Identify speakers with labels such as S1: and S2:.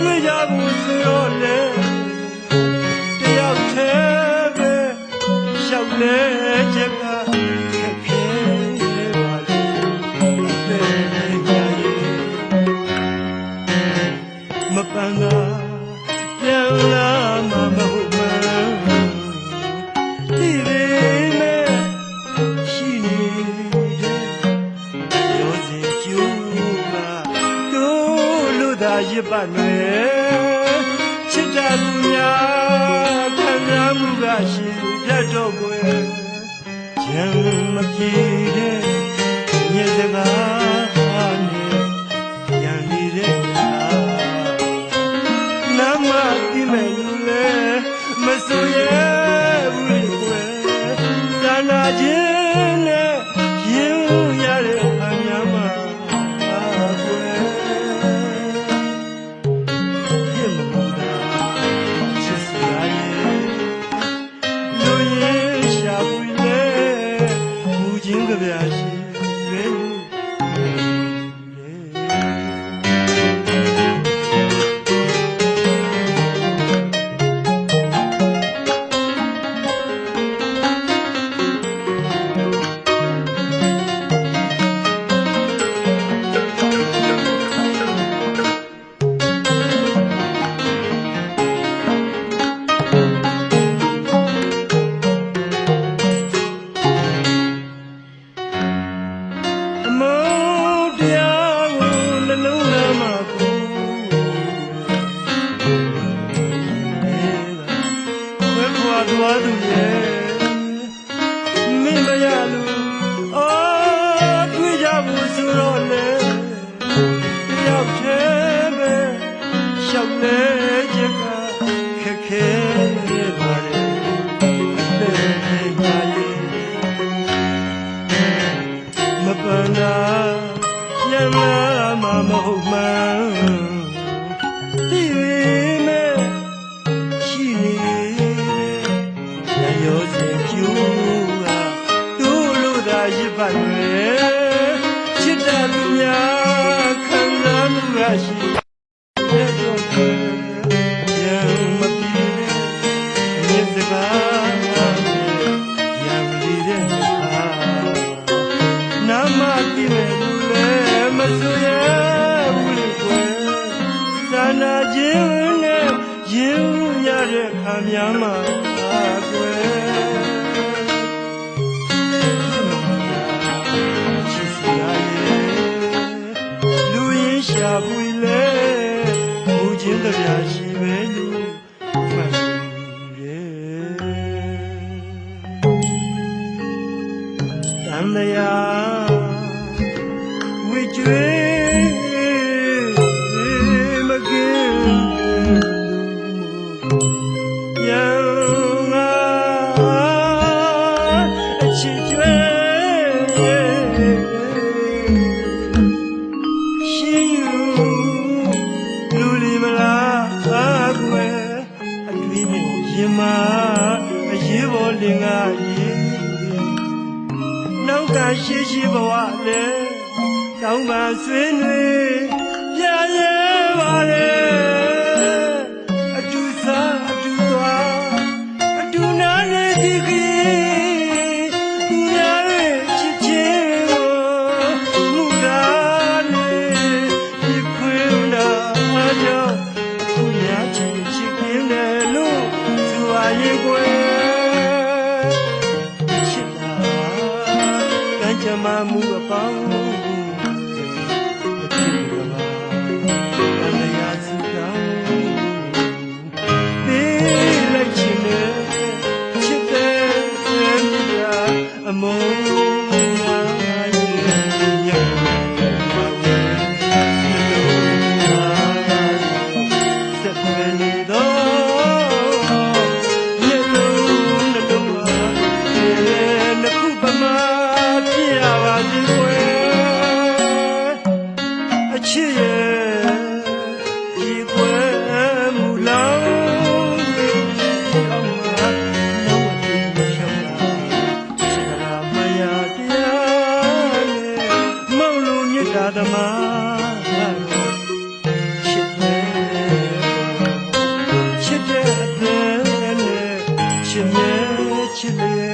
S1: တွေ့ရဖို့ဆိုတော့တယ် စ်ပတ်လွယ်ချစ်ကြသူများခံစားမှုကရှိပြတ်တော့ွယ်ရံမပြေတဲ့ linda viagem. ရဲ့ခံများမှာကွယ်လူရင်းရှာပွေလဲဘူးချင်းတရားရှိပဲ ရင်မအရေးပေါ်လင်္ကာရေနောက်ကရှိရှိဘဝလည်းတောင်းပါဆွေးနွေး ဓမ္မမူအပေါင်း chile